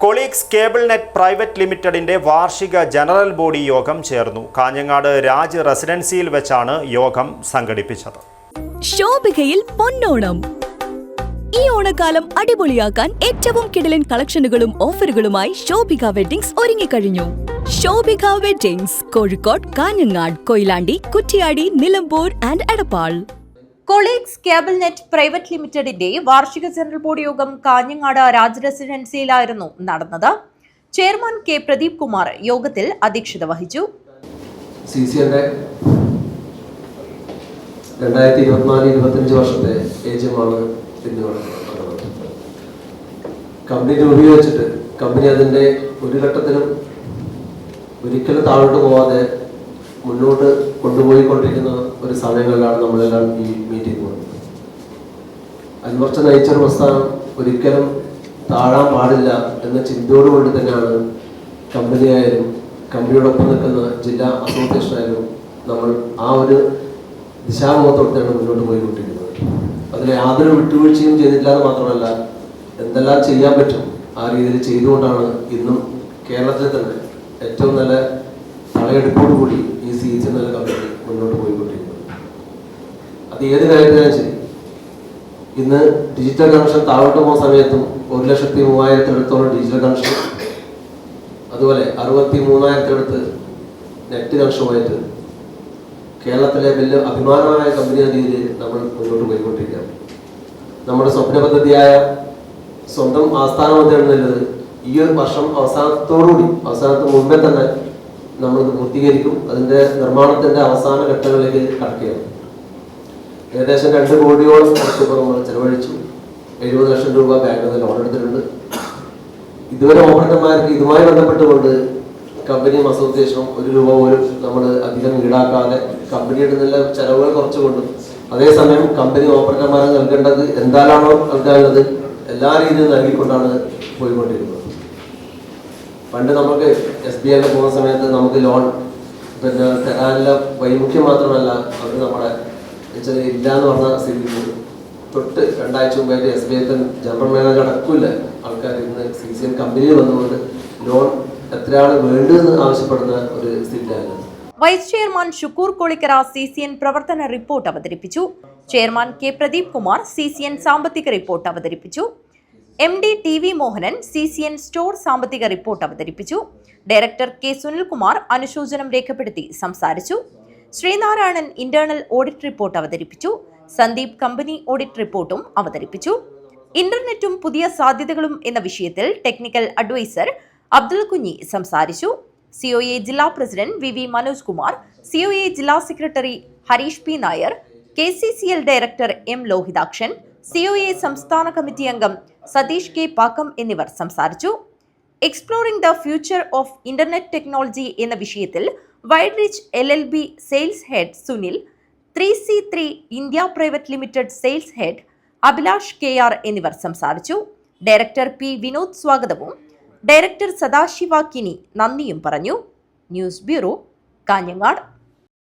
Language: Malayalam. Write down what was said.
കൊളീഗ്സ് കേബിൾ നെറ്റ് പ്രൈവറ്റ് ലിമിറ്റഡിന്റെ വാർഷിക ജനറൽ ബോഡി യോഗം ചേർന്നു. കാഞ്ഞങ്ങാട് രാജ് റെസിഡൻസിയിൽ വെച്ചാണ് യോഗം സംഘടിപ്പിച്ചത്. പൊന്നോണം. ഈ ഓണക്കാലം അടിപൊളിയാക്കാൻ ഏറ്റവും കിടലൻ കളക്ഷനുകളും ഓഫറുകളുമായി ശോഭിക വെഡിങ്സ് ഒരുങ്ങിക്കഴിഞ്ഞു. Shobhika weddings Kozhikode Kanhangad Koyilandy Kuttiady Nilambur and Edappal. Colleagues cable net private ലിമിറ്റഡിന്റെ വാർഷിക ജനറൽ ബോർഡ് യോഗം കാഞ്ഞങ്ങാട് രാജ് റെസിഡൻസിയിലായിരുന്നു നടന്നത്. ചെയർമാൻ കെ പ്രദീപ് കുമാർ യോഗത്തിൽ അധ്യക്ഷത വഹിച്ചു. രണ്ടായിരത്തി ഇരുപത്തിനാല് ഇരുപത്തഞ്ച് വർഷത്തെ ഏജമാണ് കമ്പനി രൂപീകരിച്ചിട്ട് കമ്പനി അതിന്റെ ഒരു ഘട്ടത്തിലും ഒരിക്കലും താഴോട്ട് പോവാതെ മുന്നോട്ട് കൊണ്ടുപോയിക്കൊണ്ടിരിക്കുന്ന ഒരു സമയങ്ങളിലാണ് നമ്മളെല്ലാം ഈ മീറ്റിംഗ് പോകുന്നത്. അൻവർച്ച നയിച്ച പ്രസ്ഥാനം ഒരിക്കലും താഴാൻ പാടില്ല എന്ന ചിന്തയോടുകൊണ്ട് തന്നെയാണ് കമ്പനിയായാലും കമ്പനിയോടൊപ്പം നിൽക്കുന്ന ജില്ലാ അസോസിയേഷൻ ആയാലും നമ്മൾ ആ ഒരു ദിശാമുഖത്തോടെയാണ് മുന്നോട്ട് പോയിക്കൊണ്ടിരിക്കുന്നത്. അതിൽ യാതൊരു വിട്ടുവീഴ്ചയും ചെയ്തിട്ടില്ല എന്ന് മാത്രമല്ല എന്തെല്ലാം ചെയ്യാൻ പറ്റും ആ രീതിയിൽ ചെയ്തുകൊണ്ടാണ് ഇന്നും കേരളത്തിൽ തന്നെ ഏറ്റവും നല്ല തലയെടുപ്പോടുകൂടി സി എച്ച് കമ്പനി മുന്നോട്ട് പോയിക്കൊണ്ടിരിക്കുന്നത് അത് ഏത് കാര്യത്തിനാണ് ശരി. ഇന്ന് ഡിജിറ്റൽ കണക്ഷൻ താഴോട്ട് പോകുന്ന സമയത്തും ഒരു ലക്ഷത്തി മൂവായിരത്തിനടുത്തോളം ഡിജിറ്റൽ കണക്ഷൻ അതുപോലെ അറുപത്തി മൂന്നായിരത്തിനടുത്ത് നെറ്റ് കണക്ഷനുമായിട്ട് കേരളത്തിലെ വലിയ അഭിമാനമായ കമ്പനി എന്ന രീതിയിൽ നമ്മൾ മുന്നോട്ട് പോയിക്കൊണ്ടിരിക്കുകയാണ്. നമ്മുടെ സ്വപ്ന പദ്ധതിയായ സ്വന്തം ആസ്ഥാനം മന്ദിരം എന്നുള്ളത് ഈ ഒരു വർഷം അവസാനത്തോടുകൂടി അവസാനത്തിന് മുമ്പേ തന്നെ നമ്മളിത് പൂർത്തീകരിക്കും. അതിന്റെ നിർമ്മാണത്തിന്റെ അവസാന ഘട്ടങ്ങളിലേക്ക് കടക്കുകയാണ്. ഏകദേശം രണ്ട് കോടിയോളം ലക്ഷം നമ്മൾ ചെലവഴിച്ചു. എഴുപത് ലക്ഷം രൂപ ബാങ്കിൽ നിന്ന് ലോൺ എടുത്തിട്ടുണ്ട്. ഇതുവരെ ഓപ്പറേറ്റർമാർക്ക് ഇതുമായി ബന്ധപ്പെട്ടുകൊണ്ട് കമ്പനിയും അസോസിയേഷനും ഒരു രൂപ പോലും നമ്മൾ അധികം ഈടാക്കാതെ കമ്പനിയുടെ നല്ല ചെലവുകൾ കുറച്ചുകൊണ്ടും അതേസമയം കമ്പനി ഓപ്പറേറ്റർമാരെ നൽകേണ്ടത് എന്താണോ നൽകാനുള്ളത് എല്ലാ രീതിയിലും നൽകിക്കൊണ്ടാണ് പോയിക്കൊണ്ടിരിക്കുന്നത്. പണ്ട് നമുക്ക് എസ് ബി ഐയിൽ പോകുന്ന സമയത്ത് നമുക്ക് ലോൺ പിന്നെ തരാനുള്ള വൈമുഖ്യം മാത്രമല്ല അവർ നമ്മുടെ ഇല്ല എന്ന് പറഞ്ഞ സ്ഥിതി തൊട്ട് രണ്ടാഴ്ച മുമ്പായിട്ട് S B I general manager അടക്കില്ല. ആൾക്കാർ ഇന്ന് സി സി എം കമ്പനിയിൽ വന്നുകൊണ്ട് ലോൺ എത്രയാണ് വേണ്ടതെന്ന് ആവശ്യപ്പെടുന്ന ഒരു സ്ഥിതിയാണ്. Vice chairman Shukoor Kolikkara C C N പ്രവർത്തന റിപ്പോർട്ട് അവതരിപ്പിച്ചു. Chairman K Pradeep Kumar C C N സാമ്പത്തിക റിപ്പോർട്ട് അവതരിപ്പിച്ചു. M D T V Mohanan C C N store സാമ്പത്തിക റിപ്പോർട്ട് അവതരിപ്പിച്ചു. ഡയറക്ടർ കെ സുനിൽകുമാർ അനുശോചനം രേഖപ്പെടുത്തി സംസാരിച്ചു. ശ്രീനാരായണൻ ഇന്റേണൽ ഓഡിറ്റ് റിപ്പോർട്ട് അവതരിപ്പിച്ചു. സന്ദീപ് കമ്പനി ഓഡിറ്റ് റിപ്പോർട്ടും അവതരിപ്പിച്ചു. ഇന്റർനെറ്റും പുതിയ സാധ്യതകളും എന്ന വിഷയത്തിൽ ടെക്നിക്കൽ അഡ്വൈസർ അബ്ദുൽ കുഞ്ഞി സംസാരിച്ചു. സിഒഎ ജില്ലാ president V V Manoj Kumar COA ജില്ലാ secretary Harish P Nair K C C L director M Lohithakshan C O A സംസ്ഥാന കമ്മിറ്റി അംഗം സതീഷ് കെ പാക്കം എന്നിവർ സംസാരിച്ചു. Exploring the future of internet technology എന്ന വിഷയത്തിൽ wide reach L L B sales head Sunil three C three India private limited sales head Abhilash K R എന്നിവർ സംസാരിച്ചു. ഡയറക്ടർ പി വിനോദ് സ്വാഗതവും. ഡയറക്ടർ സദാശിവ കിനി നന്ദിയും പറഞ്ഞു. News bureau Kanhangad.